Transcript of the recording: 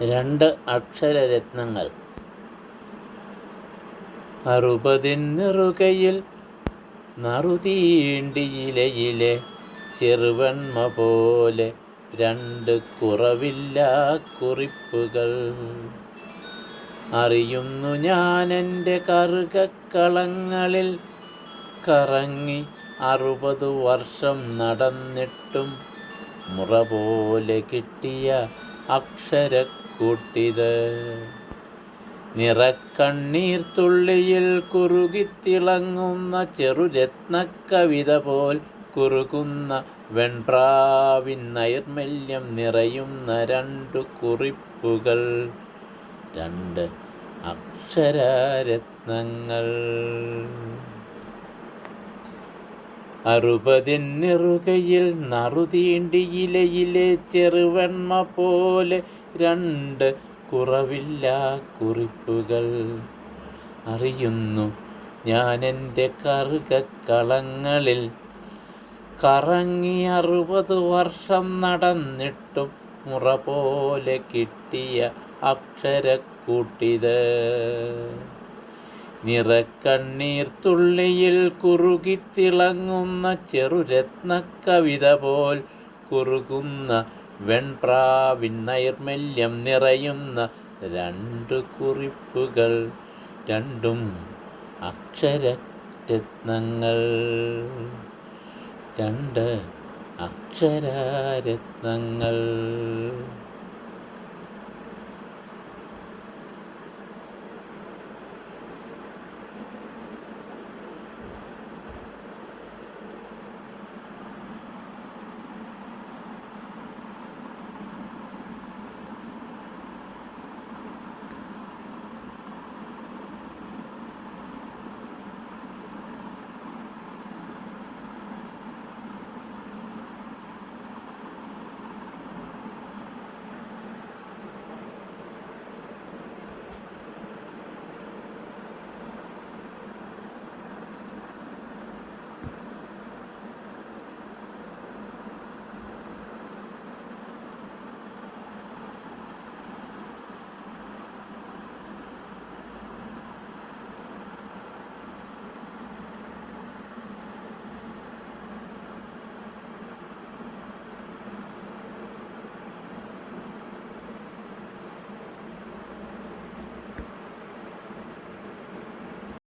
രണ്ട് അക്ഷരരത്നങ്ങൾ. അറുപതിൻ നിറുകയിൽ നറുതീണ്ടിയിലയിലെ ചെറുവൺമ പോലെ രണ്ട് കുറവില്ല കുറിപ്പുകൾ. അറിയുന്നു ഞാൻ എന്റെ കറുകക്കളങ്ങളിൽ കറങ്ങി അറുപത് വർഷം നടന്നിട്ടും മുറ പോലെ കിട്ടിയ അക്ഷരക്കൂട്ടിത്. നിറക്കണ്ണീർ തുള്ളിയിൽ കുറുകിത്തിളങ്ങുന്ന ചെറുരത്നക്കവിത പോൽ കുറുകുന്ന വെൺപ്രാവിൻ നൈർമല്യം നിറയുന്ന രണ്ടു കുറിപ്പുകൾ. രണ്ട് അക്ഷരരത്നങ്ങൾ. അറുപതിൻ നറുതീണ്ടി ഇലയിലെ ചെറുവെണ്മ പോലെ രണ്ട് കുറവില്ല കുറിപ്പുകൾ. അറിയുന്നു ഞാൻ എന്റെ കറുകക്കളങ്ങളിൽ കറങ്ങി അറുപത് വർഷം നടന്നിട്ടും മുറ പോലെ കിട്ടിയ അക്ഷരക്കൂട്ടിത്. നിറക്കണ്ണീർ തുള്ളിയിൽ കുറുകിത്തിളങ്ങുന്ന ചെറുരത്നക്കവിത പോൽ കുറുകുന്ന വെൺപ്രാവിൻ നൈർമല്യം നിറയുന്ന രണ്ടു കുറിപ്പുകൾ രണ്ടും അക്ഷരരത്നങ്ങൾ. രണ്ട് അക്ഷരരത്നങ്ങൾ.